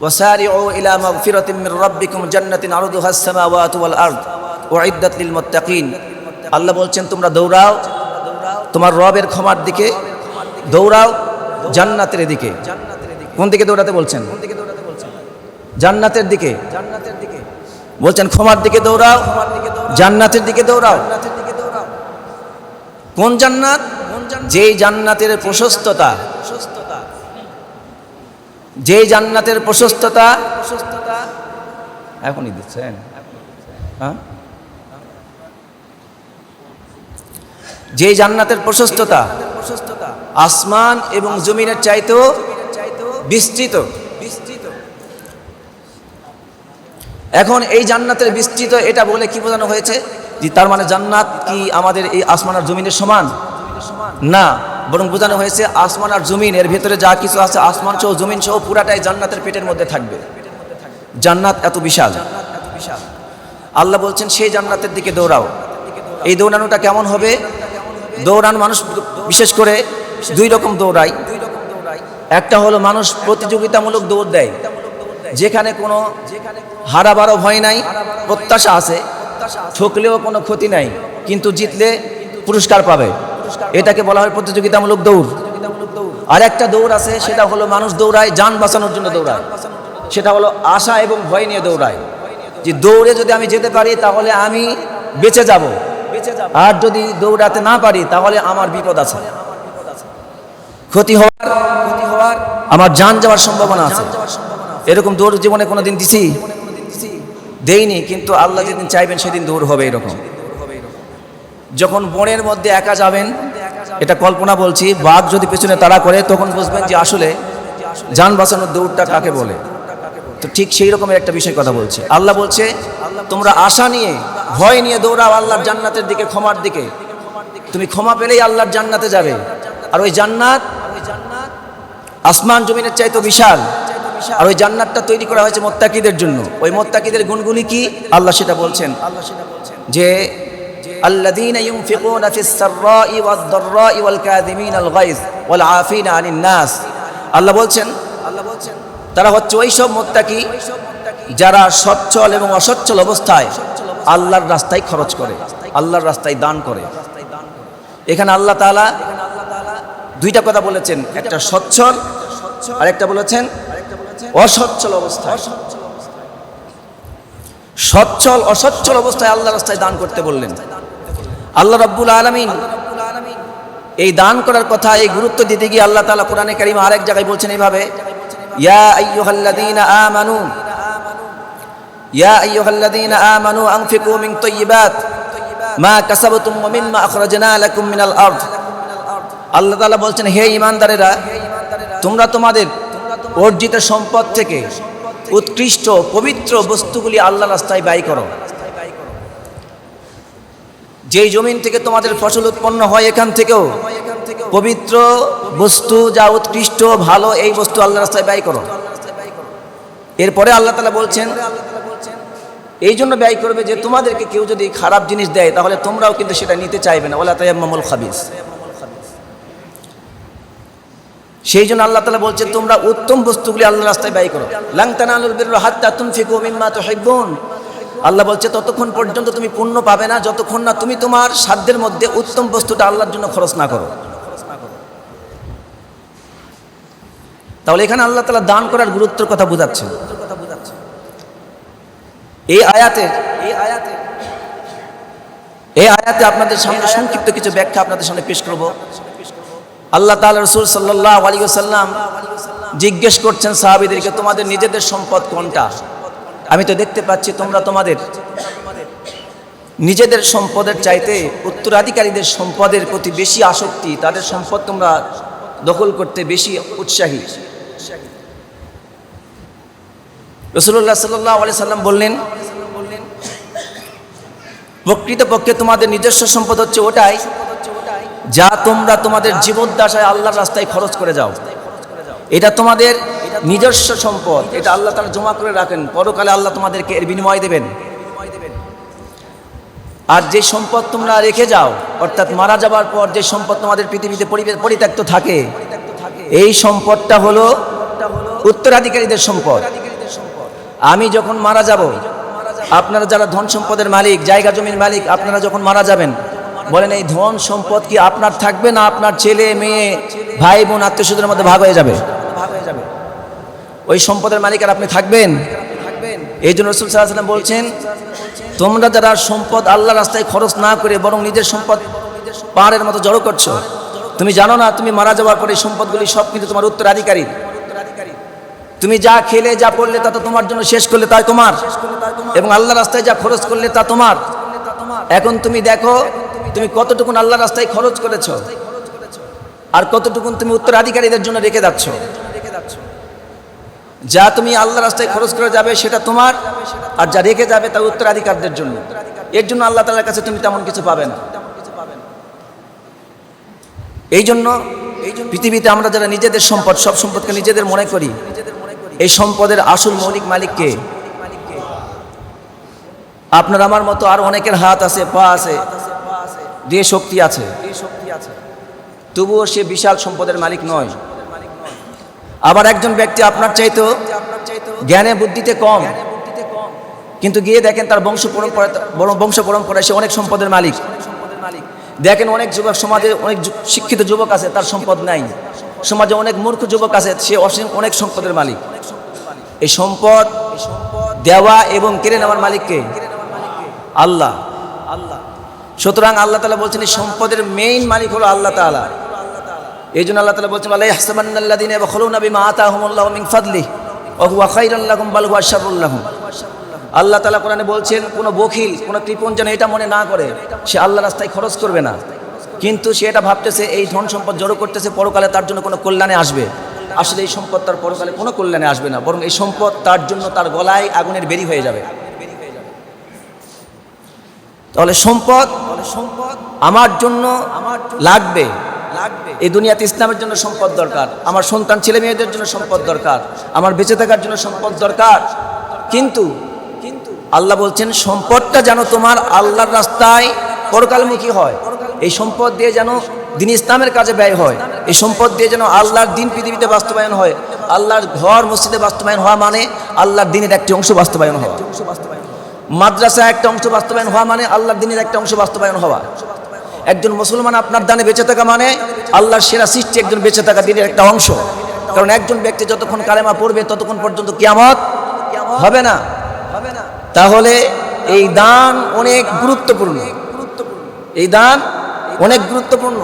وسارعوا إلى مغفرة من ربكم جنة عرضها السماوات والأرض وعدت للمتقين আল্লাহ বলছেন তোমরা দৌড়াও তোমার রবের ক্ষমার দিকে দৌড়াও জান্নাতের দিকে কোন দিকে দৌড়াতে বলছেন জান্নাতের দিকে জান্নাতের দিকে বলছেন ক্ষমার দিকে দৌড়াও জান্নাতের দিকে দৌড়াও কোন জান্নাত যেই জান্নাতের প্রশস্ততা যেই জান্নাতের প্রশস্ততা এখনই দিচ্ছেন। হ্যাঁ? যেই জান্নাতের প্রশস্ততা, আসমান এবং জমিনের চাইতেও বিস্তৃত। এখন এই জান্নাতের বিস্তৃত এটা বলে কি বোঝানো হয়েছে? যে তার মানে জান্নাত কি আমাদের এই আসমান আর জমিনের সমান? না। বরং বোঝানো হয়েছে আসমান আর জমিন, এর ভেতরে যা কিছু আছে, আসমান সহ জমিন সহ পুরাটাই জান্নাতের পেটের মধ্যে থাকবে। জান্নাত এত বিশাল। আল্লাহ বলছেন, সেই জান্নাতের দিকে দৌড়াও। এই দৌড়ানোটা কেমন হবে? দৌড়ানো মানুষ, বিশেষ করে দুই রকম দৌড়ায়। একটা হলো মানুষ প্রতিযোগিতামূলক দৌড় দেয়, যেখানে কোনো হারাবারও ভয় নাই, প্রত্যাশা আছে, ঠকলেও কোনো ক্ষতি নাই, কিন্তু জিতলে পুরস্কার পাবে। এটাকে বলা হয় প্রতিযোগিতামূলক দৌড়। আর একটা দৌড় আছে সেটা হলো মানুষ দৌড়ায় যান বাঁচানোর জন্য দৌড়ায় সেটা হলো আশা এবং ভয় নিয়ে দৌড়ায়। যে দৌড়ে যদি আমি যেতে পারি তাহলে আমি বেঁচে যাব। আর যদি দৌড়াতে না পারি তাহলে আমার বিপদ আছে। ক্ষতি হওয়ার ক্ষতি হওয়ার আমার যান যাওয়ার সম্ভাবনা আছে। এরকম দৌড় জীবনে কোনোদিন দিছি? দেইনি কিন্তু আল্লাহ যেদিন চাইবেন সেদিন দৌড় হবে এরকম। যখন বনের মধ্যে একা যাবেন, এটা কল্পনা বলছি, বাঘ যদি পেছনে তাড়া করে, তখন বুঝবেন যে আসলে যান বাঁচানোর দৌড়টা কাকে বলে। তো ঠিক সেই রকমের একটা বিষয় কথা বলছে। আল্লাহ বলছে, তোমরা আশা নিয়ে, ভয় নিয়ে দৌড়াও আল্লাহর জান্নাতের দিকে, ক্ষমার দিকে। তুমি ক্ষমা পেলেই আল্লাহর জান্নাতে যাবে। আর ওই জান্নাত আসমান জমিনের চাইতো বিশাল। আর ওই জান্নাতটা তৈরি করা হয়েছে মোত্তাকিদের জন্য। ওই মোত্তাকিদের গুণগুলি কি? আল্লাহ সেটা বলছেন। যে الذين ينفقون في السراء والضراء والكاظمين الغيظ والعافين عن الناس আল্লাহ বলছেন আল্লাহ বলছেন তারা হচ্ছে ওই সব মোত্তাকি যারা সচ্ছল এবং অসচ্ছল অবস্থায় আল্লাহর রাস্তায় খরচ করে আল্লাহর রাস্তায় দান করে এখানে আল্লাহ তাআলা দুইটা কথা বলেছেন একটা সচ্ছল আর একটা বলেছেন অসচ্ছল অবস্থায় সচ্ছল অসচ্ছল অবস্থায় আল্লাহ রাস্তায় দান করতে বললেন আল্লাহ রব্বুল আলমিন এই দান করার কথা, এই গুরুত্ব দিতে গিয়ে আল্লাহ তালা কোরআনে কারিম আরেক জায়গায় বলছেন এইভাবে, ইয়া ইয়া আল্লাহ বলছেন, হে ঈমানদারেরা, তোমরা তোমাদের অর্জিত সম্পদ থেকে উৎকৃষ্ট পবিত্র বস্তুগুলি আল্লাহ রাস্তায় ব্যয় করো। যেই জমিন থেকে তোমাদের ফসল উৎপন্ন হয় এখান থেকেও, পবিত্র বস্তু যা উৎকৃষ্ট, ভালো, এই বস্তু আল্লাহ রাস্তায় ব্যয় করো। এরপরে আল্লাহ তালা বলছেন, এই জন্য ব্যয় করবে যে তোমাদেরকে কেউ যদি খারাপ জিনিস দেয়, তাহলে তোমরাও কিন্তু সেটা নিতে চাইবে না। ওলা তাইয়াম্মামুল খাবিস। সেই জন্য আল্লাহ তালা বলছে তোমরা উত্তম বস্তুগুলি আল্লাহ রাস্তায় ব্যয় করো। লাংতানা লাংতানালুল বিরর হাত্তা তুনফিকু মিম্মা তুহিব্বুন। আল্লাহ বলছে, ততক্ষণ পর্যন্ত তুমি পুণ্য পাবে না, যতক্ষণ না তুমি তোমার সাধ্যের মধ্যে উত্তম বস্তুটা আল্লাহর জন্য খরচ না করো। তাহলে এখানে আল্লাহ তালা দান করার গুরুত্বের কথা বোঝাচ্ছেন। এই আয়াতে এই আয়াতে এই আয়াতে আপনাদের সামনে সংক্ষিপ্ত কিছু ব্যাখ্যা আপনাদের সামনে পেশ করব। আল্লাহ তাআলা রসুল সাল্লাহ আলী সাল্লাম জিজ্ঞেস করছেন সাহাবিদেরকে, তোমাদের নিজেদের সম্পদ কোনটা? আমি তো দেখতে পাচ্ছি তোমরা তোমাদের নিজেদের সম্পদের চাইতে উত্তরাধিকারীদের সম্পদের প্রতি বেশি আসক্তি, তাদের সম্পদ তোমরা দখল করতে বেশি উৎসাহী। রসুল্লাহ সাল্লাহ আলি সাল্লাম বললেন, প্রকৃতপক্ষে তোমাদের নিজস্ব সম্পদ হচ্ছে ওটাই যা তোমরা তোমাদের জীবদ্দশায় আল্লাহর রাস্তায় খরচ করে যাও। এটা তোমাদের নিজস্ব সম্পদ, এটা আল্লাহ তারা জমা করে রাখেন। পরকালে আল্লাহ তোমাদেরকে এর বিনিময় দেবেন। আর যে সম্পদ তোমরা রেখে যাও, অর্থাৎ মারা যাবার পর যে সম্পদ তোমাদের পৃথিবীতে পরিত্যক্ত থাকে, এই সম্পদটা হলো উত্তরাধিকারীদের সম্পদ। আমি যখন মারা যাব, আপনারা যারা ধন সম্পদের মালিক, জায়গা জমির মালিক, আপনারা যখন মারা যাবেন, বলেন এই ধন সম্পদ কি আপনার থাকবে না আপনার ছেলে, মেয়ে, ভাই, বোন আত্মীয় মধ্যে ভাগ হয়ে যাবে? ওই সম্পদের মালিক আর আপনি থাকবেন? এই জন্য রসুল সাল্লাম বলছেন, তোমরা যারা সম্পদ আল্লাহ রাস্তায় খরচ না করে বরং নিজের সম্পদ পাহাড়ের মতো জড়ো করছ, তুমি জানো না তুমি মারা যাওয়ার পরে সম্পদগুলি সব কিন্তু তোমার উত্তরাধিকারী। তুমি যা খেলে, যা পড়লে তা তো তোমার জন্য শেষ করলে তাই তোমার। এবং আল্লাহ রাস্তায় যা খরচ করলে তা তোমার। এখন তুমি দেখো, তুমি কতটুকুন আল্লাহ রাস্তায় খরচ করেছ, আর কতটুকুন তুমি উত্তরাধিকারীদের জন্য রেখে যাচ্ছ। যা তুমি আল্লাহ রাস্তায় খরচ করে যাবে সেটা তোমার, আর যা রেখে যাবে তা উত্তরাধিকারদের জন্য। এর জন্য আল্লাহ তালার কাছে তুমি তেমন কিছু পাবে না। এই জন্য পৃথিবীতে আমরা যারা নিজেদের সম্পদ, সব সম্পদকে নিজেদের মনে করি, এই সম্পদের আসল মৌলিক মালিককে আপনার আমার মতো আর অনেকের হাত আছে, পা আছে দিয়ে শক্তি আছে। তবুও সে বিশাল সম্পদের মালিক নয়। আবার একজন ব্যক্তি আপনার চাইতো জ্ঞানে বুদ্ধিতে কম। কিন্তু গিয়ে দেখেন তার বংশ পরম্পরা বংশ পরম্পরায় সে অনেক সম্পদের মালিক। দেখেন অনেক যুবক সমাজে অনেক শিক্ষিত যুবক আছে, তার সম্পদ নাই। সমাজে অনেক মূর্খ যুবক আছে, সে অসীম অনেক সম্পদের মালিক। এই সম্পদ দেওয়া এবং কেড়ে নেওয়ার মালিককে আল্লাহ আল্লাহ। সুতরাং আল্লাহ তালা বলছেন, এই সম্পদের মেইন মালিক হলো আল্লাহ তালা এই জন্য আল্লাহ তালা বলছেন আল্লাহ হাসবান্নাল্লাদিন এবং হলু নবী মা আতাহমুল্লাহ মিন ফাদলি ওহুয়া খাইরাল্লাহুম বাল হুয়া শারুল্লাহুম আল্লাহ তালা কোরআনে বলছেন, কোনো বখিল, কোনো কৃপণ যেন এটা মনে না করে, সে আল্লাহ রাস্তায় খরচ করবে না। কিন্তু সে এটা ভাবতেছে, এই ধন সম্পদ জড়ো করতেছে, পরকালে তার জন্য কোনো কল্যাণে আসবে। আসলে এই সম্পদ তার পরকালে কোনো কল্যাণে আসবে না, বরং এই সম্পদ তার জন্য তার গলায় আগুনের বেরি হয়ে যাবে। তাহলে সম্পদ সম্পদ আমার জন্য আমার লাগবে। এই দুনিয়াতে ইসলামের জন্য সম্পদ দরকার আমার সন্তান ছেলে মেয়েদের জন্য সম্পদ দরকার আমার বেঁচে থাকার জন্য সম্পদ দরকার। কিন্তু কিন্তু আল্লাহ বলছেন সম্পদটা যেন তোমার আল্লাহর রাস্তায় পরকালমুখী হয়। এই সম্পদ দিয়ে যেন দিন ইসলামের কাজে ব্যয় হয়। এই সম্পদ দিয়ে যেন আল্লাহর দিন পৃথিবীতে বাস্তবায়ন হয়। আল্লাহর ঘর মসজিদে বাস্তবায়ন হওয়া মানে আল্লাহর দিনের একটি অংশ বাস্তবায়ন হওয়া। মাদ্রাসা একটা অংশ বাস্তবায়ন হওয়া মানে আল্লাহর দিনের একটা অংশ বাস্তবায়ন হওয়া। একজন মুসলমান আপনার দানে বেঁচে থাকা মানে আল্লাহর সেরা সৃষ্টি একজন বেঁচে থাকা দিনের একটা অংশ। কারণ একজন ব্যক্তি যতক্ষণ কালেমা পড়বে, ততক্ষণ পর্যন্ত কিয়ামত হবে না। হবে না তাহলে এই দান অনেক গুরুত্বপূর্ণ। এই দান অনেক গুরুত্বপূর্ণ।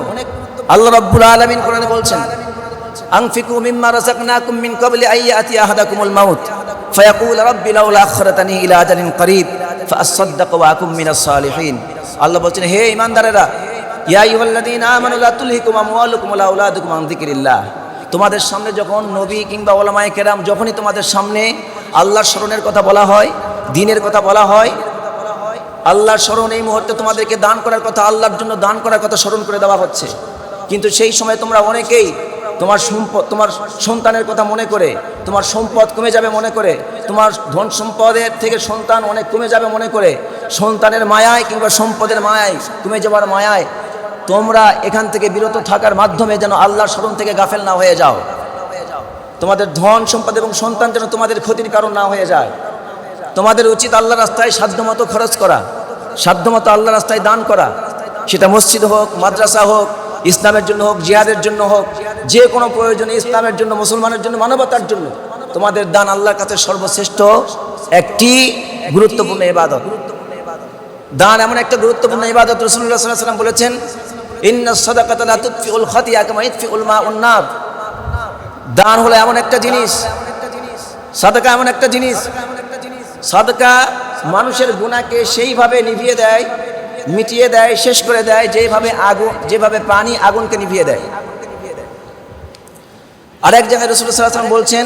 আল্লাহ রাব্বুল আলামিন কোরআনে বলছেন, আনফিকু মিম্মা রাযাকনাকুম মিন ক্বাবলি আইয়াতি আহাদাকুমুল মাউত। ফায়াকুল রাব্বি লাউলা আখরাতানি ইলা আজালিন করিব। ফাআসাদদাক ওয়া আকুম মিনাস সালিহিন। আল্লাহ বলছেন, হে ঈমানদারেরা তোমাদের সামনে যখন নবী কিংবা ওলামায়ে কেরাম যখনই তোমাদের সামনে আল্লাহর স্মরণের কথা বলা হয়, দিনের কথা বলা হয়, আল্লাহর স্মরণ এই মুহূর্তে তোমাদেরকে দান করার কথা, আল্লাহর জন্য দান করার কথা স্মরণ করে দেওয়া হচ্ছে। কিন্তু সেই সময় তোমরা অনেকেই তোমার সম্পদ, তোমার সন্তানের কথা মনে করে, তোমার সম্পদ কমে যাবে মনে করে, তোমার ধন সম্পদের থেকে সন্তান অনেক কমে যাবে মনে করে, সন্তানের মায়ায় কিংবা সম্পদের মায়ায়, কমে যাওয়ার মায়ায় তোমরা এখান থেকে বিরত থাকার মাধ্যমে যেন আল্লাহর স্মরণ থেকে গাফেল না হয়ে যাও। তোমাদের ধন সম্পদ এবং সন্তান যেন তোমাদের ক্ষতির কারণ না হয়ে যায়। তোমাদের উচিত আল্লাহ রাস্তায় সাধ্যমতো খরচ করা, সাধ্যমতো আল্লাহ রাস্তায় দান করা। সেটা মসজিদ হোক, মাদ্রাসা হোক, ইসলামের জন্য হোক, জিহাদের জন্য হোক, যে কোনো প্রয়োজনে ইসলামের জন্য, মুসলমানের জন্য, মানবতার জন্য। তোমাদের দান আল্লাহর কাছে সর্বশ্রেষ্ঠ একটি গুরুত্বপূর্ণ ইবাদত। দান এমন একটা গুরুত্বপূর্ণ ইবাদত রসুল্লাহ সাল্লাহ সাল্লাম বলেছেন দান হলো এমন একটা জিনিস, সাদাকা এমন একটা জিনিস, সাদকা মানুষের গুণাকে সেইভাবে নিভিয়ে দেয়, মিটিয়ে দেয়, শেষ করে দেয়, যেভাবে আগুন, যেভাবে পানি আগুনকে নিভিয়ে দেয়। আরেক জায়গায় রসুলাম বলছেন,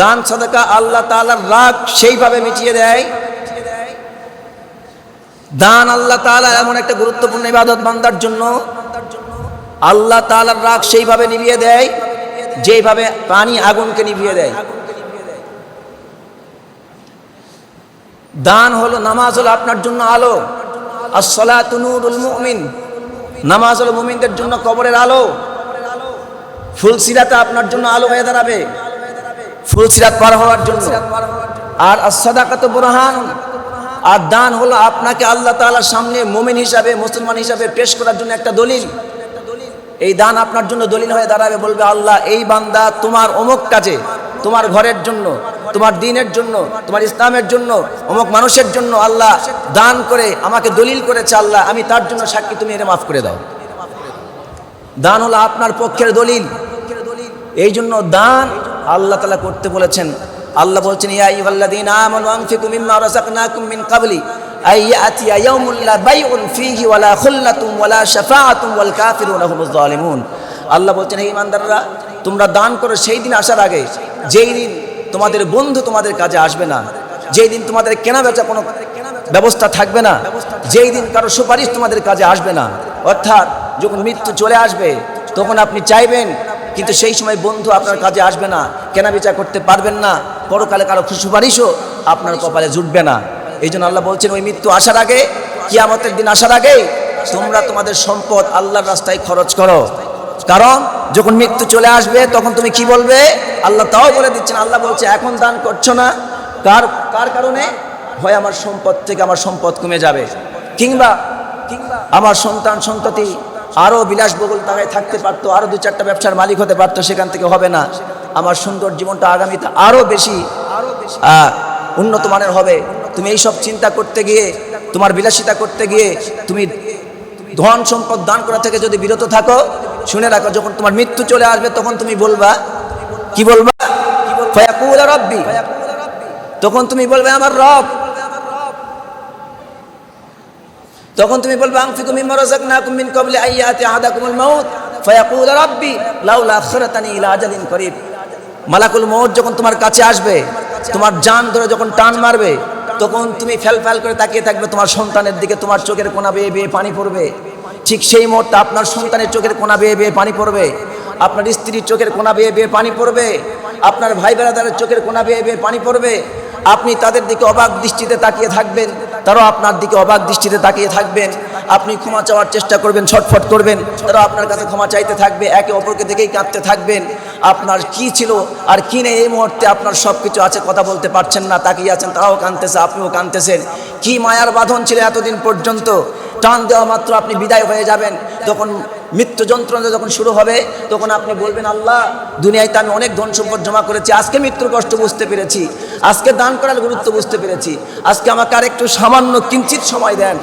দান, সাদাকা আল্লাহ তালার রাগ সেইভাবে মিটিয়ে দেয় দান আল্লাহ তালা এমন একটা গুরুত্বপূর্ণ ইবাদত বান্দার জন্য। আল্লাহ তালার রাগ সেইভাবে নিভিয়ে দেয়, যেভাবে পানি আগুনকে নিভিয়ে দেয়। দান হলো নামাজ হলো আপনার জন্য আলো। মুমিন, নামাজ হলো মুমিনদের জন্য কবরের আলো। ফুলসিরাতে আপনার জন্য আলো হয়ে দাঁড়াবে। ফুলসিরাত পার হওয়ার জন্য। আর সাদাকাত বুরহান আর দান হলো আপনাকে আল্লাহ তাআলার সামনে মুমিন হিসাবে, মুসলমান হিসাবে পেশ করার জন্য একটা দলিল। এই দান আপনার জন্য দলিল হয়ে দাঁড়াবে, বলবে আল্লাহ, এই বান্দা তোমার অমুক কাজে, তোমার ঘরের জন্য, তোমার দিনের জন্য, তোমার ইসলামের জন্য, অমুক মানুষের জন্য আল্লাহ দান করে, আমাকে দলিল করেছে আল্লাহ, আমি তার জন্য সাক্ষী, তুমি এটা মাফ করে দাও। দান হলো আপনার পক্ষের দলিল। এই জন্য দান আল্লাহ তালা করতে বলেছেন আল্লাহ বলছেন, ইয়া আইয়ুহাল্লাযীনা আমানু আনফিকু মিম্মা রাযাকনাকুম মিন ক্বাবলি, আই ইয়াতিয়া ইয়াউমুন লা বাইউন ফীহি ওয়ালা খুল্লাতুন ওয়ালা শাফাআতুন ওয়াল কাফিরুনা হুমুজ জালিমুন আল্লাহ বলছেন, হে ইমানদাররা তোমরা দান করো সেই দিন আসার আগে, যেই দিন তোমাদের বন্ধু তোমাদের কাজে আসবে না, যেই দিন তোমাদের কেনা বেচা কোনো ব্যবস্থা থাকবে না, যেই দিন কারও সুপারিশ তোমাদের কাজে আসবে না, অর্থাৎ যখন মৃত্যু চলে আসবে, তখন আপনি চাইবেন কিন্তু সেই সময় বন্ধু আপনার কাজে আসবে না কেনা বেচা করতে পারবেন না, পরকালে কারও সুপারিশও আপনার কপালে জুটবে না। এই জন্য আল্লাহ বলছেন, ওই মৃত্যু আসার আগে, কিয়ামতের দিন আসার আগে তোমরা তোমাদের সম্পদ আল্লাহর রাস্তায় খরচ করো। কারণ যখন মৃত্যু চলে আসবে, তখন তুমি কি বলবে? আল্লাহ তাও বলে দিচ্ছেন, আল্লাহ বলছে, এখন দান করছ না। কার কার কারণে? হয় আমার সম্পদ থেকে আমার সম্পদ কমে যাবে। কিংবা কিংবা আমার সন্তান সন্ততি আরও বিলাসবহুল টাকায় থাকতে পারতো আরও দু চারটা ব্যবসার মালিক হতে পারতো সেখান থেকে হবে না। আমার সুন্দর জীবনটা আগামীতে আরও বেশি আহ, উন্নত মানের হবে। তুমি এই সব চিন্তা করতে গিয়ে তোমার বিলাসিতা করতে গিয়ে তুমি ধন সম্পদ দান করা থেকে যদি বিরত থাকো শুনে রাখো যখন তোমার মৃত্যু চলে আসবে তখন তুমি বলবা কি বলবা? তখন তুমি বলবে আমার রব তখন তুমি বলবে আনফিকু মিম্মা রাযাকনাকুম মিন ক্বাবলি আইয়াতি আহাদাকুমুল মাউত ফায়াকুল রাব্বি, লাউলা আখরাতানি ইলা আজালিন করিব। মালাকুল মউত যখন তোমার কাছে আসবে, তোমার জান ধরে যখন টান মারবে, তখন তুমি ফেল ফেল করে তাকিয়ে থাকবে, তোমার সন্তানের দিকে তোমার চোখের কোনা বেয়ে বেয়ে পানি পড়বে। ঠিক সেই মুহূর্তে আপনার সন্তানের চোখের কোনা বেয়ে বেয়ে পানি পড়বে। আপনার স্ত্রীর চোখের কোনা বেয়ে বেয়ে পানি পড়বে। আপনার ভাই বেড়াদারের চোখের কোনা বেয়ে বেয়ে পানি পড়বে। আপনি তাদের দিকে অবাক দৃষ্টিতে তাকিয়ে থাকবেন। তারাও আপনার দিকে অবাক দৃষ্টিতে তাকিয়ে থাকবেন। আপনি ক্ষমা চাওয়ার চেষ্টা করবেন, ছটফট করবেন। তারাও আপনার কাছে ক্ষমা চাইতে থাকবে, একে অপরকে দেখেই কাঁদতে থাকবেন। আপনার কি ছিল আর কি নেই এই মুহূর্তে আপনার সব কিছু আছে, কথা বলতে পারছেন না, তাকিয়ে আছেন, তারাও কাঁদতেছে, আপনিও কাঁদতেছেন। কি মায়ার বাঁধন ছিল এতদিন পর্যন্ত? টান দেওয়া মাত্র আপনি বিদায় হয়ে যাবেন। তখন মৃত্যু যন্ত্রণা যখন শুরু হবে, তখন আপনি বলবেন, আল্লাহ দুনিয়ায় তো আমি অনেক ধন সম্পদ জমা করেছি। আজকে মৃত্যুর কষ্ট বুঝতে পেরেছি। আজকে দান করার গুরুত্ব বুঝতে পেরেছি। আজকে আমাকে আর একটু সামান্য কিঞ্চিত সময় দেন।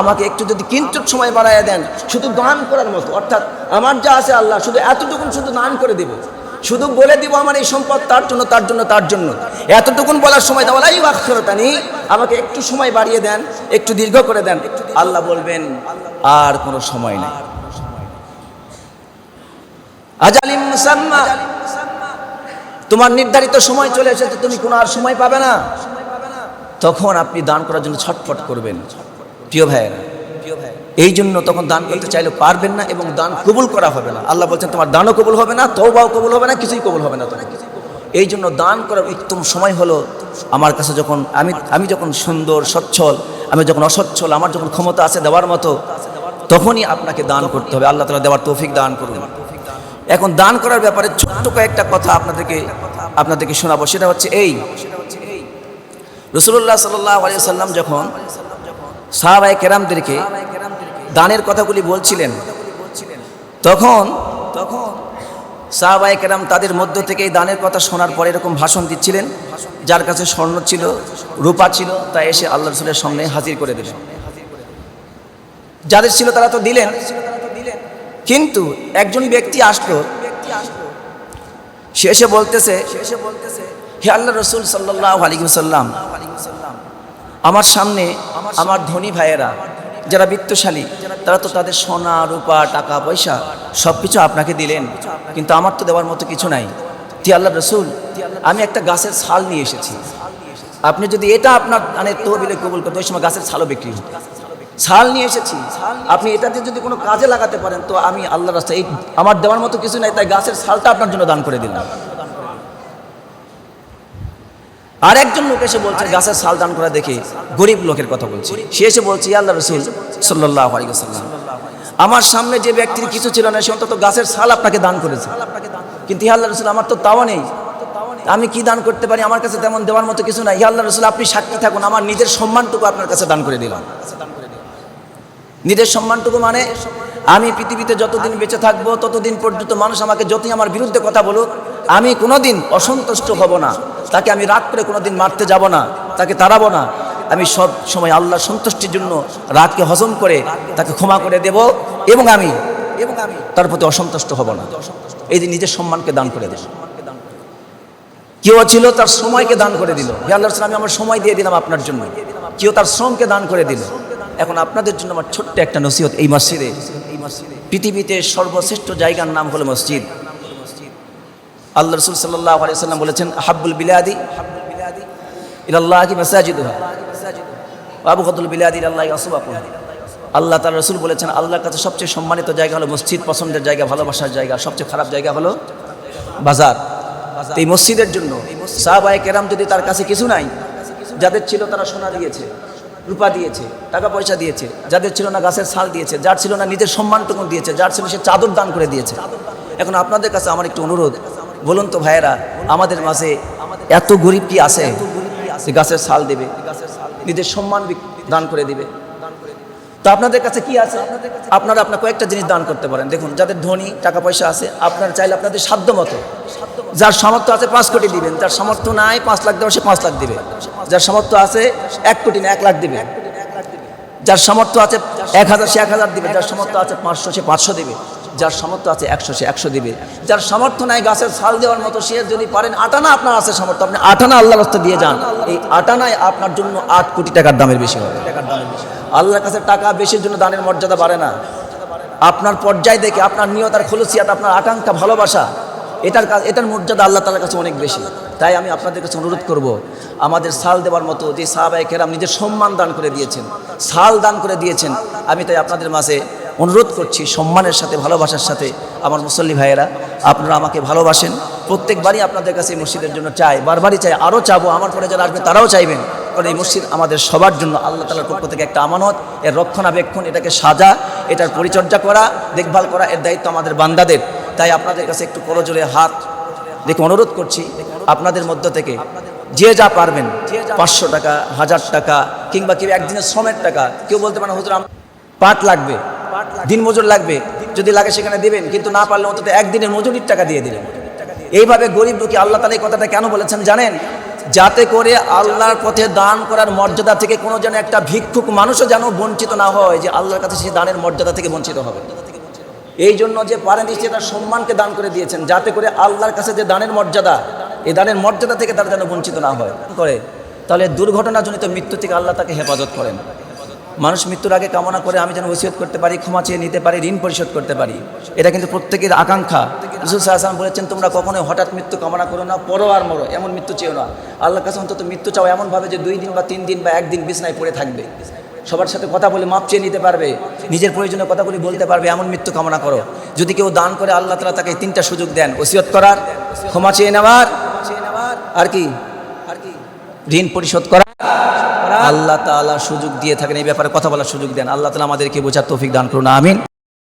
আমাকে একটু যদি কিঞ্চিত সময় বাড়াইয়া দেন, শুধু দান করার মতো। অর্থাৎ আমার যা আছে আল্লাহ, শুধু এতটুকুন শুধু দান করে দেব। শুধু বলে দিব আমার এই সম্পদ তার জন্য তার জন্য তার জন্য। এতটুকুন বলার সময় দেওয়া এই বাক্ষরতানি আমাকে একটু সময় বাড়িয়ে দেন, একটু দীর্ঘ করে দেন। আল্লাহ বলবেন, আর কোনো সময় নেই। আজালিম মুসাম্মা, তোমার নির্ধারিত সময় চলে এসেছে, তুমি কোনো আর সময় পাবে না। তখন আপনি দান করার জন্য ছটফট করবেন। প্রিয় ভাইয়েরা এই জন্য তখন দান করতে চাইলে পারবেন না এবং দান কবুল করা হবে না। আল্লাহ বলছেন, তোমার দানও কবুল হবে না তৌবাও কবুল হবে না, কিছুই কবুল হবে না তোমার। এই জন্য দান করার উত্তম সময় হলো, আমার কাছে যখন আমি আমি যখন সুন্দর, সচ্ছল, আমি যখন অসচ্ছল, আমার যখন ক্ষমতা আছে দেওয়ার মতো, তখনই আপনাকে দান করতে হবে। আল্লাহ তালা দেওয়ার তৌফিক দান করুন। এখন দান করার ব্যাপারে ছোট্ট কয়েকটা কথা আপনাদেরকে আপনাদেরকে শোনাবো। সেটা হচ্ছে এই রসুল্লাহ সাল্লাহ সাল্লাম যখন সাহাবাই কেরামদেরকে দানের কথাগুলি বলছিলেন, তখন তখন সাহাবাই কেরাম তাদের মধ্য থেকে এই দানের কথা শোনার পরে এরকম ভাষণ দিচ্ছিলেন, যার কাছে স্বর্ণ ছিল, রূপা ছিল, তা এসে আল্লাহ রসুলের সামনে হাজির করে দিলেন। যাদের ছিল তারা তো দিলেন কিন্তু একজন ব্যক্তি আসলো। সে এসে বলতেছে, হে আল্লাহ রসুল সাল্লাহ আলিকুসাল্লাম আমার সামনে আমার ধনী ভাইয়েরা, যারা বিত্তশালী, তারা তো তাদের সোনা, রূপা, টাকা, পয়সা সব কিছু আপনাকে দিলেন, কিন্তু আমার তো দেওয়ার মতো কিছু নাই। তি আল্লাহ রসুল, আমি একটা গাছের ছাল নিয়ে এসেছি। আপনি যদি এটা আপনার মানে তহবিলে কবুল করতে ওই সময় গাছের ছালও বিক্রি হতো। ছাল নিয়ে এসেছি। আপনি এটাতে যদি কোনো কাজে লাগাতে পারেন, তো আমি আল্লাহ রাস্তায় এই আমার দেওয়ার মতো কিছু নাই, তাই গাছের ছালটা আপনার জন্য দান করে দিলাম। আর একজন লোক এসে বলছে, গাছের ছাল দান করা দেখে গরিব লোকের কথা বলছে। সে এসে বলছে, "ইয়া আল্লাহ রসুল সাল্লাহ আলাইসাল্লাম আমার সামনে যে ব্যক্তির কিছু ছিল না, সে অন্তত গাছের ছাল আপনাকে দান করেছে। কিন্তু ইয়া আল্লাহ রসুল, আমার তো তাও নেই। আমি কি দান করতে পারি? আমার কাছে তেমন দেওয়ার মতো কিছু নাই। ইয়া আল্লাহ রসুল, আপনি সাক্ষী থাকুন, আমার নিজের সম্মানটুকু আপনার কাছে দান করে দিলাম। নিজের সম্মানটুকু মানে আমি পৃথিবীতে যতদিন বেঁচে থাকব, ততদিন পর্যন্ত মানুষ আমাকে যতই আমার বিরুদ্ধে কথা বলুক, আমি কোনোদিন অসন্তুষ্ট হব না। তাকে আমি রাগ করে কোনোদিন মারতে যাব না, তাকে তাড়াবো না। আমি সব সময় আল্লাহর সন্তুষ্টির জন্য রাগকে হজম করে তাকে ক্ষমা করে দেব এবং আমি এবং আমি তার প্রতি অসন্তুষ্ট হব না। এই যে নিজের সম্মানকে দান করে দেব কেউ ছিল তার সময়কে দান করে দিল। হে আল্লাহ আমি আমার সময় দিয়ে দিলাম আপনার জন্য। কেউ তার শ্রমকে দান করে দিল। এখন আপনাদের জন্য আমার ছোট্ট একটা নসিহত এই মসজিদে। পৃথিবীতে সর্বশ্রেষ্ঠ জায়গার নাম হলো মসজিদ। আল্লাহ রসুল সাল্লাহ আলিয়াল্লাম বলেছেন, হাব্বুল বিলাদি ইল্লাহ কি মাসাজিদ আবু কদুল বিলাদি আল্লাহ আসবাকুহা আল্লাহ তার রসুল বলেছেন, আল্লাহর কাছে সবচেয়ে সম্মানিত জায়গা হলো মসজিদ, পছন্দের জায়গা, ভালোবাসার জায়গা, সবচেয়ে খারাপ জায়গা হলো বাজার। এই মসজিদের জন্য সাহাবায়ে কেরাম যদি তার কাছে কিছু নাই, যাদের ছিল তারা সোনা দিয়েছে। রূপা দিয়েছে টাকা পয়সা দিয়েছে, যাদের ছিল না গাছের ছাল দিয়েছে, যার ছিল না নিজের সম্মানটুকু দিয়েছে, যার ছিল সে চাদর দান করে দিয়েছে। এখন আপনাদের কাছে আমার একটু অনুরোধ, বলুন তো ভাইয়েরা, আমাদের মাঝে এত গরিব কি আছে গাছের ছাল দেবে, নিজের সম্মান দান করে দিবে? তো আপনাদের কাছে কি আছে? আপনারা আপনার কয়েকটা জিনিস দান করতে পারেন। দেখুন, যাদের ধনী টাকা পয়সা আছে, আপনারা চাইলে আপনাদের সাধ্য মতো, যার সামর্থ্য আছে পাঁচ কোটি দিবেন যার সামর্থ্য নাই, পাঁচ লাখ দেওয়া সে পাঁচ লাখ দিবে। যার সামর্থ্য আছে এক কোটি না, এক লাখ দিবে। যার সামর্থ্য আছে এক হাজার, সে এক হাজার দেবে। যার সামর্থ্য আছে পাঁচশো, সে পাঁচশো দেবে। যার সামর্থ্য আছে একশো, সে একশো দিবে। যার সামর্থ্য নাই গাছের ছাল দেওয়ার মতো, সে যদি পারেন আটানা আপনার আছে সামর্থ্য। আপনি আটানা আল্লাহ রাস্তা দিয়ে যান। এই আটানায় আপনার জন্য আট কোটি টাকার দামের বেশি হবে। আল্লাহর কাছে টাকা বেশির জন্য দানের মর্যাদা বাড়ে না। আপনার পর্যায় দেখে, আপনার নিয়ত আর খলুসিয়াত, আপনার আকাঙ্ক্ষা, ভালোবাসা, এটার কাজ এটার মর্যাদা আল্লাহ তালার কাছে অনেক বেশি। তাই আমি আপনাদের কাছে অনুরোধ করব, আমাদের সাল দেওয়ার মতো যে সাহাবাই কেরাম নিজের সম্মান দান করে দিয়েছেন, সাল দান করে দিয়েছেন, আমি তাই আপনাদের মাঝে অনুরোধ করছি সম্মানের সাথে, ভালোবাসার সাথে, আমার মুসল্লি ভাইয়েরা, আপনারা আমাকে ভালোবাসেন, প্রত্যেকবারই আপনাদের কাছে এই মসজিদের জন্য চাই, বারবারই চাই, আরও চাবো, আমার পরে যারা আসবে তারাও চাইবেন, কারণ এই মসজিদ আমাদের সবার জন্য আল্লাহ তালার পক্ষ থেকে একটা আমানত, এর রক্ষণাবেক্ষণ, এটাকে সাজা, এটার পরিচর্যা করা, দেখভাল করা, এর দায়িত্ব আমাদের বান্দাদের, তাই আপনাদের কাছে একটু করজোরে হাত দেখে অনুরোধ করছি আপনাদের মধ্য থেকে, যে যা পারবেন, পাঁচশো টাকা, হাজার টাকা, কিংবা কেউ একদিনের শ্রমের টাকা, কেউ বলতে পারেন হুজুর পাট লাগবে, দিন মজুর লাগবে, যদি লাগে সেখানে দেবেন, কিন্তু না পারলে অন্তত একদিনের মজুরির টাকা দিয়ে দিলেন। এইভাবে গরিব দুঃখী, আল্লাহ তালা এই কথাটা কেন বলেছেন জানেন? যাতে করে আল্লাহর পথে দান করার মর্যাদা থেকে কোনো যেন একটা ভিক্ষুক মানুষও যেন বঞ্চিত না হয়, যে আল্লাহর কাছে সে দানের মর্যাদা থেকে বঞ্চিত হবে। এই জন্য যে পারেন সে তার সম্মানকে দান করে দিয়েছেন, যাতে করে আল্লাহর কাছে যে দানের মর্যাদা, এই দানের মর্যাদা থেকে তারা যেন বঞ্চিত না হয়। করে, তাহলে দুর্ঘটনাজনিত মৃত্যু থেকে আল্লাহ তাকে হেফাজত করেন। মানুষ মৃত্যুর আগে কামনা করে আমি যেন ওসিয়ত করতে পারি, ক্ষমা চেয়ে নিতে পারি, ঋণ পরিশোধ করতে পারি। এটা কিন্তু প্রত্যেকের আকাঙ্ক্ষা। রসুল সাহাসান বলেছেন, তোমরা কখনোই হঠাৎ মৃত্যু কামনা করো না পরো আর মরো, এমন মৃত্যু চেয়েও না। আল্লাহর কাছে অন্তত মৃত্যু চাও এমনভাবে যে দুই দিন বা তিন দিন বা একদিন বিছনায় পড়ে থাকবে। সবার সাথে কথা বলে মাপ চেয়ে নিতে পারবে, নিজের প্রয়োজনীয় কথাগুলি বলতে পারবে, এমন মৃত্যু কামনা করো। যদি কেউ দান করে, আল্লাহ তালা তাকে তিনটা সুযোগ দেন, ওসিয়ত করার, ক্ষমা চেয়ে নেওয়ার, আর কি? আর কি ঋণ পরিশোধ করা আল্লাহ তালা সুযোগ দিয়ে থাকেন, এই ব্যাপারে কথা বলার সুযোগ দেন। আল্লাহ তালা আমাদেরকে বোঝার তৌফিক দান করুন, আমিন।